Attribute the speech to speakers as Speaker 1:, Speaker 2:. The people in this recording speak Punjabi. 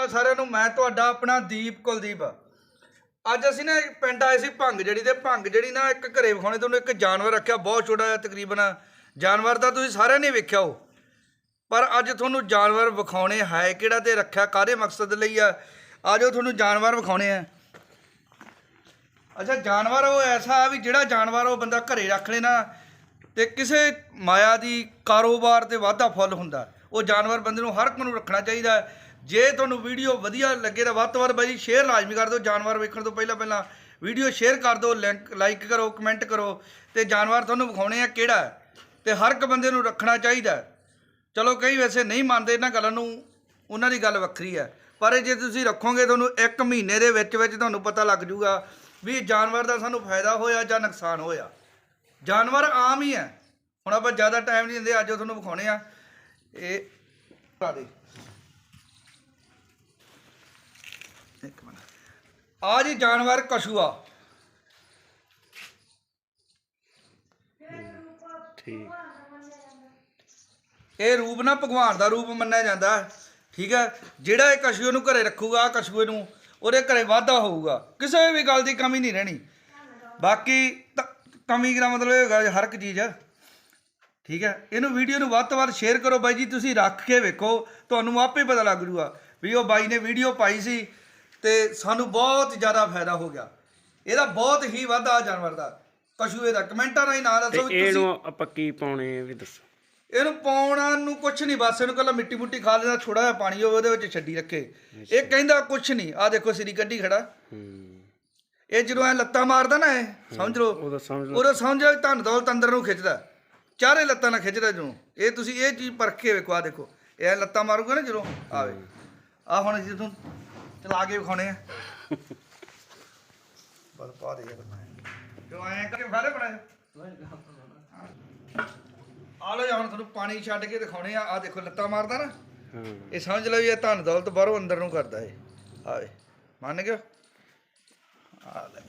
Speaker 1: ਅਕਾਲ ਸਾਰਿਆਂ ਨੂੰ ਮੈਂ ਤੁਹਾਡਾ ਆਪਣਾ ਦੀਪ ਕੁਲਦੀਪ ਅੱਜ ਅਸੀਂ ਨਾ ਇੱਕ ਪਿੰਡ ਆਏ ਸੀ ਭੰਗ ਜਿਹੜੀ ਤੇ ਭੰਗ ਜਿਹੜੀ ਨਾ ਇੱਕ ਘਰੇ ਵਿਖਾਉਣੇ ਤੁਹਾਨੂੰ ਇੱਕ ਜਾਨਵਰ ਰੱਖਿਆ, ਬਹੁਤ ਛੋਟਾ ਜਿਹਾ ਤਕਰੀਬਨ। ਜਾਨਵਰ ਦਾ ਤੁਸੀਂ ਸਾਰਿਆਂ ਨੇ ਵੇਖਿਆ ਹੋ। ਪਰ ਅੱਜ ਤੁਹਾਨੂੰ ਜਾਨਵਰ ਵਿਖਾਉਣੇ ਹੈ ਕਿਹੜਾ ਤੇ ਰੱਖਿਆ, ਕਾਹਦੇ ਮਕਸਦ ਲਈ ਆ? ਆਜੋ ਤੁਹਾਨੂੰ ਜਾਨਵਰ ਵਿਖਾਉਣੇ ਆ। ਅੱਛਾ, ਜਾਨਵਰ ਉਹ ਐਸਾ ਆ ਵੀ ਜਿਹੜਾ ਜਾਨਵਰ ਉਹ ਬੰਦਾ ਘਰੇ ਰੱਖ ਲੈਣਾ ਤੇ ਕਿਸੇ ਮਾਇਆ ਦੀ ਕਾਰੋਬਾਰ ਤੇ ਵਾਧਾ ਫੁੱਲ ਹੁੰਦਾ। ਉਹ ਜਾਨਵਰ ਬੰਦੇ ਨੂੰ ਹਰ ਇੱਕ ਨੂੰ ਰੱਖਣਾ ਚਾਹੀਦਾ। ਜੇ ਤੁਹਾਨੂੰ ਵੀਡੀਓ ਵਧੀਆ ਲੱਗੇ ਤਾਂ ਵੱਧ ਤੋਂ ਵੱਧ ਬਾਈ ਸ਼ੇਅਰ ਲਾਜ਼ਮੀ ਕਰ ਦਿਓ, ਜਾਨਵਰ ਵੇਖਣ ਤੋਂ ਪਹਿਲਾਂ ਪਹਿਲਾਂ ਵੀਡੀਓ ਸ਼ੇਅਰ ਕਰ ਦਿਓ ਲਿੰਕ ਲਾਈਕ ਕਰੋ ਕਮੈਂਟ ਕਰੋ ਤੇ ਜਾਨਵਰ ਤੁਹਾਨੂੰ ਵਿਖਾਉਣੇ ਆ ਕਿਹੜਾ ਹੈ ਤੇ ਹਰ ਇੱਕ ਬੰਦੇ ਨੂੰ ਰੱਖਣਾ ਚਾਹੀਦਾ ਚਲੋ ਕਈ ਵੈਸੇ ਨਹੀਂ ਮੰਨਦੇ ਇਹਨਾਂ ਗੱਲਾਂ ਨੂੰ, ਉਹਨਾਂ ਦੀ ਗੱਲ ਵੱਖਰੀ ਹੈ। ਪਰ ਇਹ ਜੇ ਤੁਸੀਂ ਰੱਖੋਗੇ ਤੁਹਾਨੂੰ 1 ਮਹੀਨੇ ਦੇ ਵਿੱਚ ਵਿੱਚ ਤੁਹਾਨੂੰ ਪਤਾ ਲੱਗ ਜਾਊਗਾ ਵੀ ਜਾਨਵਰ ਦਾ ਸਾਨੂੰ ਫਾਇਦਾ ਹੋਇਆ ਜਾਂ ਨੁਕਸਾਨ ਹੋਇਆ। ਜਾਨਵਰ ਆਮ ਹੀ ਹੈ। ਹੁਣ ਆਪਾਂ ਜ਼ਿਆਦਾ ਟਾਈਮ ਨਹੀਂ ਦਿੰਦੇ, ਅੱਜ ਉਹ ਤੁਹਾਨੂੰ ਵਿਖਾਉਣੇ ਆ। ਇਹ ਦੇ ਇੱਕ ਮਿੰਟ ਆ ਜੀ ਜਾਨਵਰ ਕਛੂਆ।
Speaker 2: ਠੀਕ।
Speaker 1: ਇਹ ਰੂਪ ਨਾ ਭਗਵਾਨ ਦਾ ਰੂਪ ਮੰਨਿਆ ਜਾਂਦਾ। ਹੈ ਠੀਕ ਹੈ? ਜਿਹੜਾ ਇਹ ਕਛੂਏ ਨੂੰ ਘਰੇ ਰੱਖੂਗਾ ਕਛੂਏ ਨੂੰ ਉਹਦੇ ਘਰੇ ਵਾਧਾ ਹੋਊਗਾ। ਕਿਸੇ ਵੀ ਗੱਲ ਦੀ ਕਮੀ ਨਹੀਂ ਰਹਿਣੀ। ਬਾਕੀ ਤ- ਕਮੀ ਦਾ ਮਤਲਬ ਇਹ ਹੈਗਾ ਹਰ ਇੱਕ ਚੀਜ਼। ਠੀਕ ਹੈ? ਇਹਨੂੰ ਵੀਡੀਓ ਨੂੰ ਵੱਧ ਤੋਂ ਵੱਧ ਸ਼ੇਅਰ ਕਰੋ ਬਾਈ ਜੀ। ਤੁਸੀਂ ਰੱਖ ਕੇ ਵੇਖੋ। ਤੁਹਾਨੂੰ ਆਪੇ ਪਤਾ ਲੱਗ ਜੂਗਾ ਵੀ ਉਹ ਬਾਈ ਨੇ ਵੀਡੀਓ ਪਾਈ ਸੀ। ਤੇ ਸਾਨੂੰ ਬਹੁਤ ਜ਼ਿਆਦਾ ਫਾਇਦਾ ਹੋ ਗਿਆ। ਇਹਦਾ ਬਹੁਤ ਹੀ ਵਾਧਾ ਜਾਨਵਰ ਦਾ। ਕਛੂਏ ਦਾ ਕਮੈਂਟਾਂ ਰਾਹੀਂ ਨਾਂ ਦੱਸੋ ਵੀ ਤੁਸੀਂ
Speaker 2: ਇਹਨੂੰ ਆਪਾਂ ਕੀ ਪਾਉਣੇ ਆ ਵੀ ਦੱਸੋ।
Speaker 1: ਇਹਨੂੰ ਪਾਉਣਾ ਨੂੰ ਕੁਛ ਨਹੀਂ ਬਸ ਇਹਨੂੰ ਕੱਲਾ ਮਿੱਟੀ ਮੁੱਟੀ ਖਾ ਲੈਣਾ ਥੋੜਾ ਜਿਹਾ ਪਾਣੀ ਹੋਵੇ ਉਹਦੇ ਵਿੱਚ ਛੱਡੀ ਰੱਖੇ। ਇਹ ਕਹਿੰਦਾ ਕੁਛ ਨਹੀਂ ਆ ਦੇਖੋ ਸਿਰੀ ਕੱਢੀ ਖੜਾ।
Speaker 2: ਹੂੰ।
Speaker 1: ਇਹ ਜਦੋਂ ਐ ਲੱਤਾਂ ਮਾਰਦਾ ਨਾ ਇਹ ਸਮਝ ਲਓ।
Speaker 2: ਉਹਦਾ ਸਮਝ ਲਓ।
Speaker 1: ਉਹਦਾ ਸਮਝ ਲਓ ਧਨ ਦੌਲਤ ਅੰਦਰ ਨੂੰ ਖਿੱਚਦਾ। ਚਾਰੇ ਲੱਤਾਂ ਨਾਲ ਖਿੱਚਦਾ ਜਦੋਂ ਇਹ ਤੁਸੀਂ ਇਹ ਚੀਜ਼ ਪਰਖ ਕੇ ਵੇਖੋ ਆ ਦੇਖੋ। ਇਹ ਲੱਤਾਂ ਮਾਰੂਗਾ ਨਾ ਜਦੋਂ ਆਵੇ। ਆ ਹੁਣ ਜਦੋਂ ਚਲਾ ਕੇ ਵਿਖਾਉਣੇ ਆ। ਬਸ ਪਾ ਦੇ ਯਾਰ ਕਿਉਂ ਐਂ ਕਰਕੇ ਫਾਲੇ ਬਣਾਏ ਆ ਲੋ ਹੁਣ ਤੁਹਾਨੂੰ ਪਾਣੀ ਛੱਡ ਕੇ ਦਿਖਾਉਣੇ ਆ। ਆ ਦੇਖੋ ਲੱਤਾਂ ਮਾਰਦਾ ਨਾ। ਇਹ ਸਮਝ ਲਓ ਵੀ ਇਹ ਧਨ ਦੌਲਤ ਬਾਹਰੋਂ ਅੰਦਰ ਨੂੰ ਕਰਦਾ ਏ ਆਵੇ ਮੰਨ ਗਏ ਆ ਲੈ।